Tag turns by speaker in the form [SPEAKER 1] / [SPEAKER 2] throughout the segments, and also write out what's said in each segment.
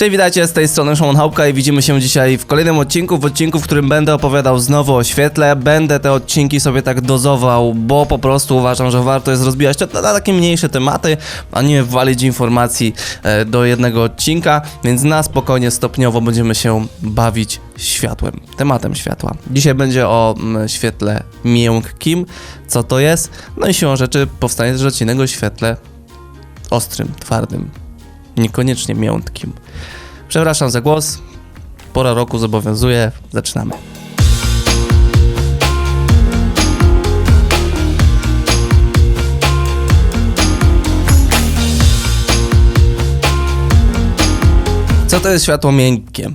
[SPEAKER 1] Cześć, witajcie, z tej strony Szymon Hałka i widzimy się dzisiaj w kolejnym odcinku, w odcinku, w którym będę opowiadał znowu o świetle. Będę te odcinki sobie tak dozował, bo po prostu uważam, że warto jest rozbijać to na takie mniejsze tematy, a nie walić informacji e, do jednego odcinka, więc na spokojnie, stopniowo będziemy się bawić światłem, tematem światła. Dzisiaj będzie o mm, świetle miękkim, co to jest, no i siłą rzeczy powstanie też odcinek o świetle ostrym, twardym, niekoniecznie miętkim. Przepraszam za głos. Pora roku zobowiązuje. Zaczynamy. Co to jest światło miękkie?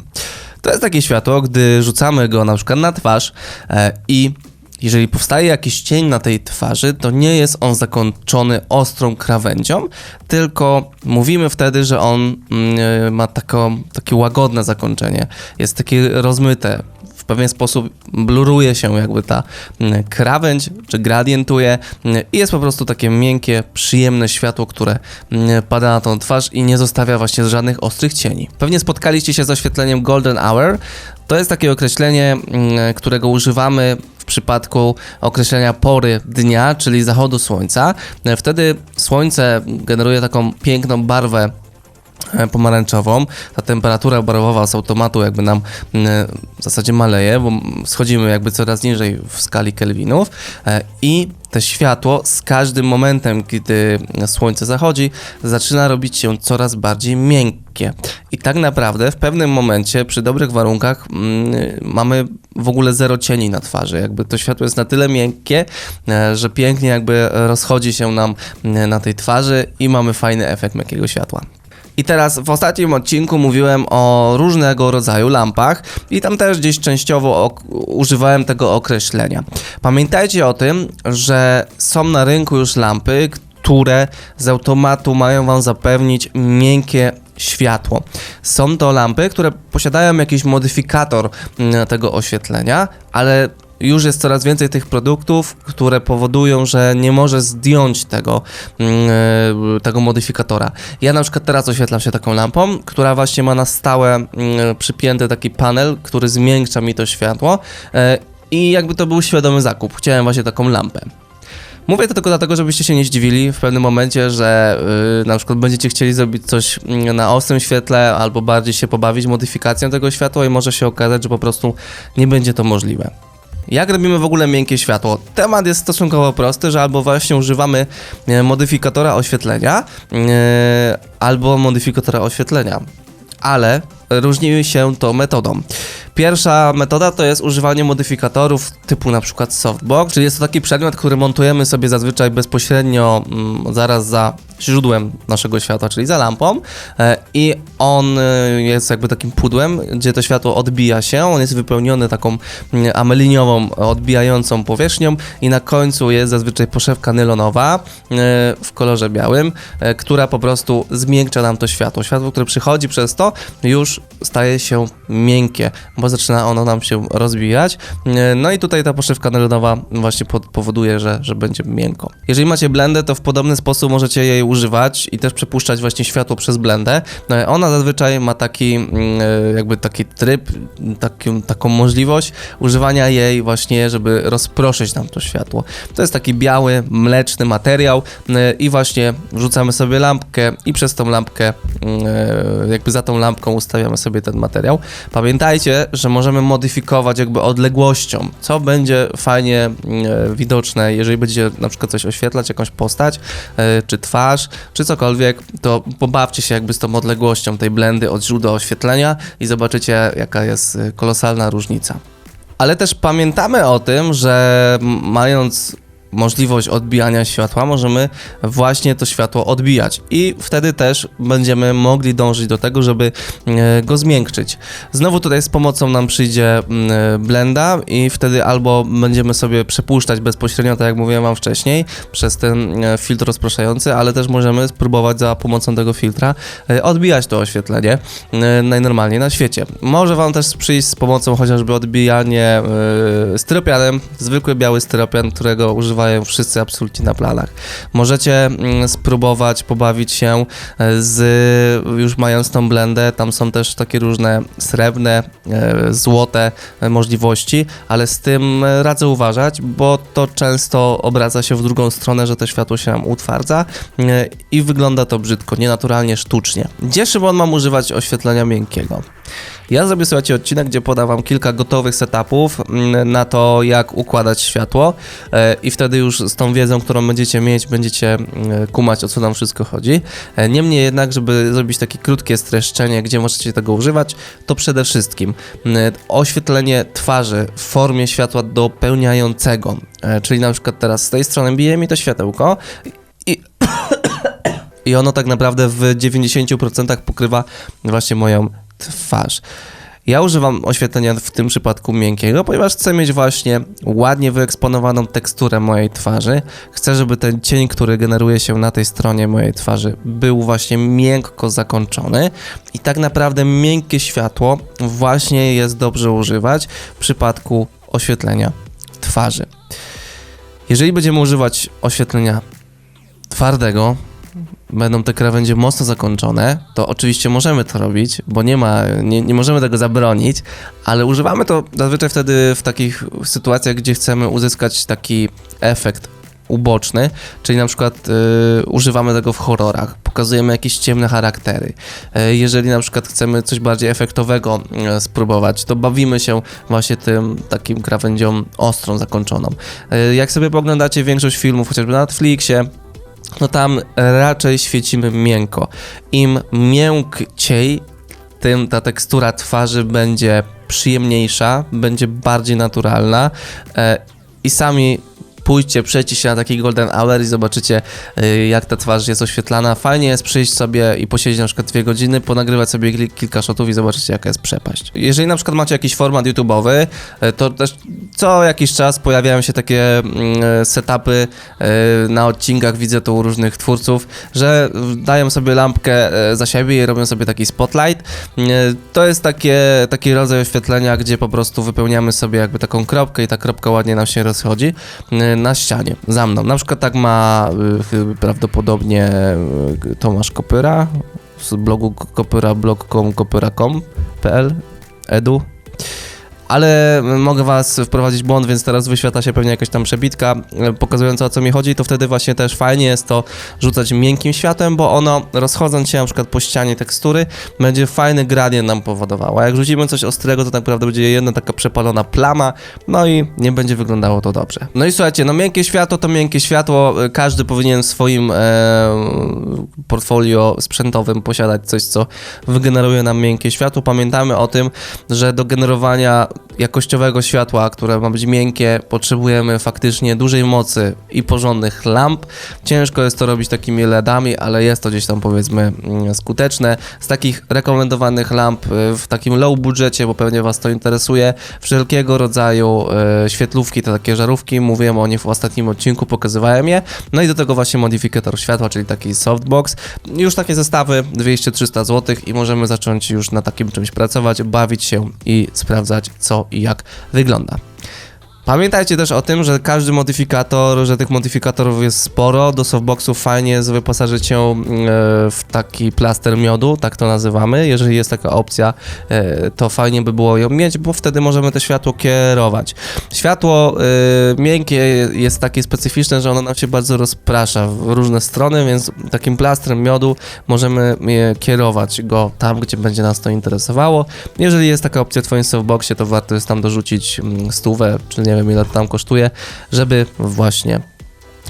[SPEAKER 1] To jest takie światło, gdy rzucamy go na przykład na twarz e, i jeżeli powstaje jakiś cień na tej twarzy, to nie jest on zakończony ostrą krawędzią, tylko mówimy wtedy, że on mm, e, ma tako, takie łagodne zakończenie. Jest takie rozmyte. W pewien sposób bluruje się jakby ta mm, krawędź, czy gradientuje mm, i jest po prostu takie miękkie, przyjemne światło, które pada na tą twarz i nie zostawia właśnie żadnych ostrych cieni. Pewnie spotkaliście się z oświetleniem Golden Hour. To jest takie określenie, którego używamy w przypadku określenia pory dnia, czyli zachodu słońca. Wtedy słońce generuje taką piękną barwę e, pomarańczową. Ta temperatura barwowa z automatu jakby nam mm, w zasadzie maleje, bo schodzimy jakby coraz niżej w skali kelwinów e, i te światło z każdym momentem, kiedy słońce zachodzi, zaczyna robić się coraz bardziej miękkie. I tak naprawdę w pewnym momencie, przy dobrych warunkach, mamy w ogóle zero cieni na twarzy. Jakby to światło jest na tyle miękkie, e, że pięknie jakby rozchodzi się nam na tej twarzy i mamy fajny efekt miękkiego światła. I teraz w ostatnim odcinku mówiłem o różnego rodzaju lampach i tam też gdzieś częściowo używałem tego określenia. Pamiętajcie o tym, że są na rynku już lampy, które z automatu mają Wam zapewnić miękkie światło. Są to lampy, które posiadają jakiś modyfikator mm, tego oświetlenia, ale już jest coraz więcej tych produktów, które powodują, że nie może zdjąć tego, e, tego modyfikatora. Ja na przykład teraz oświetlam się taką lampą, która właśnie ma na stałe mm, przypięty taki panel, który zmiękcza mi to światło e, i jakby to był świadomy zakup. Chciałem właśnie taką lampę. Mówię to tylko dlatego, żebyście się nie zdziwili w pewnym momencie, że yy, na przykład będziecie chcieli zrobić coś mm, na ostrym świetle albo bardziej się pobawić modyfikacją tego światła i może się okazać, że po prostu nie będzie to możliwe. Jak robimy w ogóle miękkie światło? Temat jest stosunkowo prosty, że albo właśnie używamy e, modyfikatora oświetlenia, e, albo modyfikatora oświetlenia. Ale różni się to metodą. Pierwsza metoda to jest używanie modyfikatorów typu na przykład softbox, czyli jest to taki przedmiot, który montujemy sobie zazwyczaj bezpośrednio mm, zaraz za źródłem naszego światła, czyli za lampą e, i on e, jest jakby takim pudłem, gdzie to światło odbija się, on jest wypełniony taką mm, ameliniową, odbijającą powierzchnią i na końcu jest zazwyczaj poszewka nylonowa e, w kolorze białym, która po prostu zmiękcza nam to światło. Światło, które przychodzi przez to już staje się miękkie, bo zaczyna ono nam się rozbijać. E, No i tutaj ta poszewka nylonowa właśnie powoduje, że, że będzie miękko. Jeżeli macie blendę, to w podobny sposób możecie jej używać i też przepuszczać właśnie światło przez blendę. E, Ona zazwyczaj ma taki mm, e, jakby taki tryb, taką, taką możliwość używania jej właśnie, żeby rozproszyć nam to światło. To jest taki biały, mleczny materiał i właśnie wrzucamy sobie lampkę i przez tą lampkę, mm, jakby za tą lampką ustawiamy sobie ten materiał. Pamiętajcie, że możemy modyfikować jakby odległością, co będzie fajnie mm, widoczne, jeżeli będziecie na przykład coś oświetlać, jakąś postać, e, czy twarz, czy cokolwiek, to pobawcie się jakby z tą odległością tej blendy od źródła oświetlenia i zobaczycie jaka jest e, kolosalna różnica. Ale też pamiętamy o tym, że mając możliwość odbijania światła, możemy właśnie to światło odbijać i wtedy też będziemy mogli dążyć do tego, żeby e, go zmiękczyć. Znowu tutaj z pomocą nam przyjdzie mm, e, blenda i wtedy albo będziemy sobie przepuszczać bezpośrednio, tak jak mówiłem wam wcześniej, przez ten e, filtr rozpraszający, ale też możemy spróbować za pomocą tego filtra odbijać to oświetlenie najnormalniej na świecie. Może wam też przyjść z pomocą chociażby odbijanie styropianem, zwykły biały styropian, którego używają działają wszyscy absolutnie na planach. Możecie mm, spróbować pobawić się e, z, już mając tą blendę, tam są też takie różne srebrne, e, złote e, możliwości, ale z tym radzę uważać, bo to często obraca się w drugą stronę, że to światło się nam utwardza i wygląda to brzydko, nienaturalnie, sztucznie. Gdzie Szymon mam używać oświetlenia miękkiego? Ja zrobię, słuchajcie, odcinek, gdzie podam wam kilka gotowych setupów mm, na to, jak układać światło e, i wtedy już z tą wiedzą, którą będziecie mieć, będziecie mm, kumać, o co nam wszystko chodzi. E, Niemniej jednak, żeby zrobić takie krótkie streszczenie, gdzie możecie tego używać, to przede wszystkim mm, oświetlenie twarzy w formie światła dopełniającego, E, czyli na przykład teraz z tej strony bije mi to światełko i i ono tak naprawdę w 90% pokrywa właśnie moją twarz. Ja używam oświetlenia w tym przypadku miękkiego, ponieważ chcę mieć właśnie ładnie wyeksponowaną teksturę mojej twarzy. Chcę, żeby ten cień, który generuje się na tej stronie mojej twarzy, był właśnie miękko zakończony. I tak naprawdę miękkie światło właśnie jest dobrze używać w przypadku oświetlenia twarzy. Jeżeli będziemy używać oświetlenia twardego, będą te krawędzie mocno zakończone, to oczywiście możemy to robić, bo nie ma, nie, nie możemy tego zabronić, ale używamy to zazwyczaj wtedy w takich sytuacjach, gdzie chcemy uzyskać taki efekt uboczny, czyli na przykład y, używamy tego w horrorach, pokazujemy jakieś ciemne charaktery. Y, jeżeli na przykład chcemy coś bardziej efektowego y, spróbować, to bawimy się właśnie tym takim krawędzią ostrą, zakończoną. Y, jak sobie poglądacie większość filmów, chociażby na Netflixie, no tam raczej świecimy miękko. Im miękciej, tym ta tekstura twarzy będzie przyjemniejsza, będzie bardziej naturalna e, i sami pójdźcie, przejdźcie się na taki golden hour i zobaczycie, y, jak ta twarz jest oświetlana. Fajnie jest przyjść sobie i posiedzieć na przykład dwie godziny, ponagrywać sobie kil- kilka shotów i zobaczycie, jaka jest przepaść. Jeżeli na przykład macie jakiś format YouTube'owy, y, to też co jakiś czas pojawiają się takie mm, setupy y, na odcinkach, widzę to u różnych twórców, że dają sobie lampkę za siebie i robią sobie taki spotlight. To jest takie, taki rodzaj oświetlenia, gdzie po prostu wypełniamy sobie jakby taką kropkę i ta kropka ładnie nam się rozchodzi na ścianie, za mną. Na przykład tak ma y, prawdopodobnie y, Tomasz Kopyra z blogu kopyra blog.com kopyra.com.pl edu ale mogę was wprowadzić błąd, więc teraz wyświetla się pewnie jakaś tam przebitka e, pokazująca o co mi chodzi, to wtedy właśnie też fajnie jest to rzucać miękkim światłem, bo ono rozchodząc się na przykład po ścianie tekstury będzie fajny gradient nam powodowało. A jak rzucimy coś ostrego, to tak naprawdę będzie jedna taka przepalona plama, no i nie będzie wyglądało to dobrze. No i słuchajcie, no miękkie światło to miękkie światło, każdy powinien w swoim e, portfolio sprzętowym posiadać coś, co wygeneruje nam miękkie światło. Pamiętamy o tym, że do generowania out jakościowego światła, które ma być miękkie, potrzebujemy faktycznie dużej mocy i porządnych lamp. Ciężko jest to robić takimi LEDami, ale jest to gdzieś tam powiedzmy mm, skuteczne. Z takich rekomendowanych lamp y, w takim low budżecie, bo pewnie Was to interesuje, wszelkiego rodzaju y, świetlówki, te takie żarówki, mówiłem o nich w ostatnim odcinku, pokazywałem je. No i do tego właśnie modyfikator światła, czyli taki softbox. Już takie zestawy 200-300 zł i możemy zacząć już na takim czymś pracować, bawić się i sprawdzać co i jak wygląda. Pamiętajcie też o tym, że każdy modyfikator, że tych modyfikatorów jest sporo. Do softboxów fajnie jest wyposażyć się e, w taki plaster miodu, tak to nazywamy. Jeżeli jest taka opcja, e, to fajnie by było ją mieć, bo wtedy możemy to światło kierować. Światło e, miękkie jest takie specyficzne, że ono nam się bardzo rozprasza w różne strony, więc takim plastrem miodu możemy kierować go tam, gdzie będzie nas to interesowało. Jeżeli jest taka opcja w Twoim softboxie, to warto jest tam dorzucić mm, stówę, czy nie wiem ile to tam kosztuje, żeby właśnie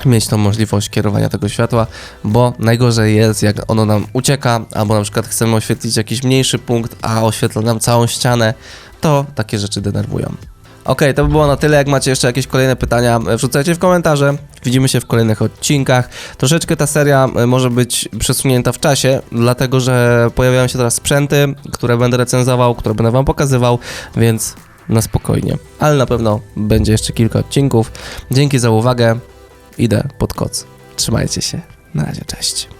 [SPEAKER 1] mieć tą możliwość kierowania tego światła, bo najgorzej jest, jak ono nam ucieka, albo na przykład chcemy oświetlić jakiś mniejszy punkt, a oświetla nam całą ścianę, to takie rzeczy denerwują. Okej, to by było na tyle. Jak macie jeszcze jakieś kolejne pytania, wrzucajcie w komentarze. Widzimy się w kolejnych odcinkach. Troszeczkę ta seria e, może być przesunięta w czasie, dlatego że pojawiają się teraz sprzęty, które będę recenzował, które będę Wam pokazywał, więc na spokojnie. Ale na pewno będzie jeszcze kilka odcinków. Dzięki za uwagę. Idę pod koc. Trzymajcie się. Na razie, cześć.